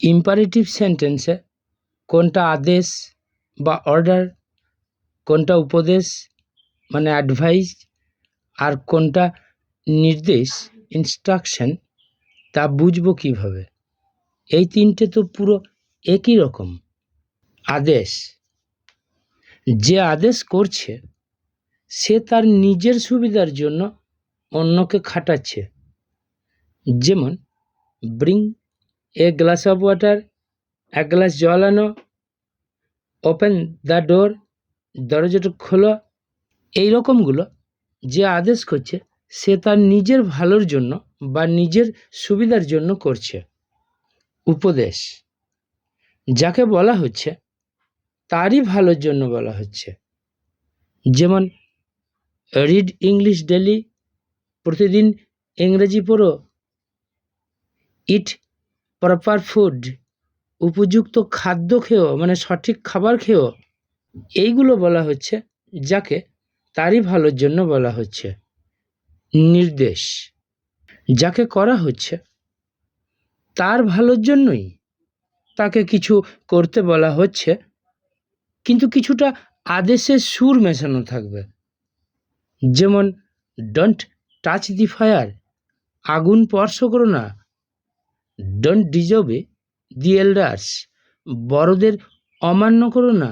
Imperative সেন্টেন্সে কোনটা আদেশ বা অর্ডার কোনটা উপদেশ মানে অ্যাডভাইস আর কোনটা নির্দেশ ইনস্ট্রাকশন তা বুঝব কীভাবে? এই তিনটে তো পুরো একই রকম। আদেশ। যে আদেশ করছে, সে তার নিজের সুবিধার জন্য অন্যকে খাটাচ্ছে। যেমন bring a glass of water এক গ্লাস জল আনো ওপেন দ্য ডোর দরজাটা খোলো। এই রকমগুলো যে আদেশ করছে, সে তার নিজের ভালোর জন্য বা নিজের সুবিধার জন্য করছে। উপদেশ। যাকে বলা হচ্ছে, তারই ভালোর জন্য বলা হচ্ছে। যেমন রিড ইংলিশ ডেলি প্রতিদিন ইংরেজি পড়ো। ইট প্রপার ফুড উপযুক্ত খাদ্য খেয়েও মানে সঠিক খাবার খেয়েও, এইগুলো বলা হচ্ছে, যাকে তারই ভালোর জন্য বলা হচ্ছে, নির্দেশ। যাকে করা হচ্ছে, তার ভালোর জন্যই তাকে কিছু করতে বলা হচ্ছে, কিন্তু কিছুটা আদেশের সুর মেশানো থাকবে। যেমন ডোন্ট টাচ দি ফায়ার আগুন স্পর্শ করো না ডোন্ট ডিজবে দি এল্ডার্স বড়দের অমান্য করো না।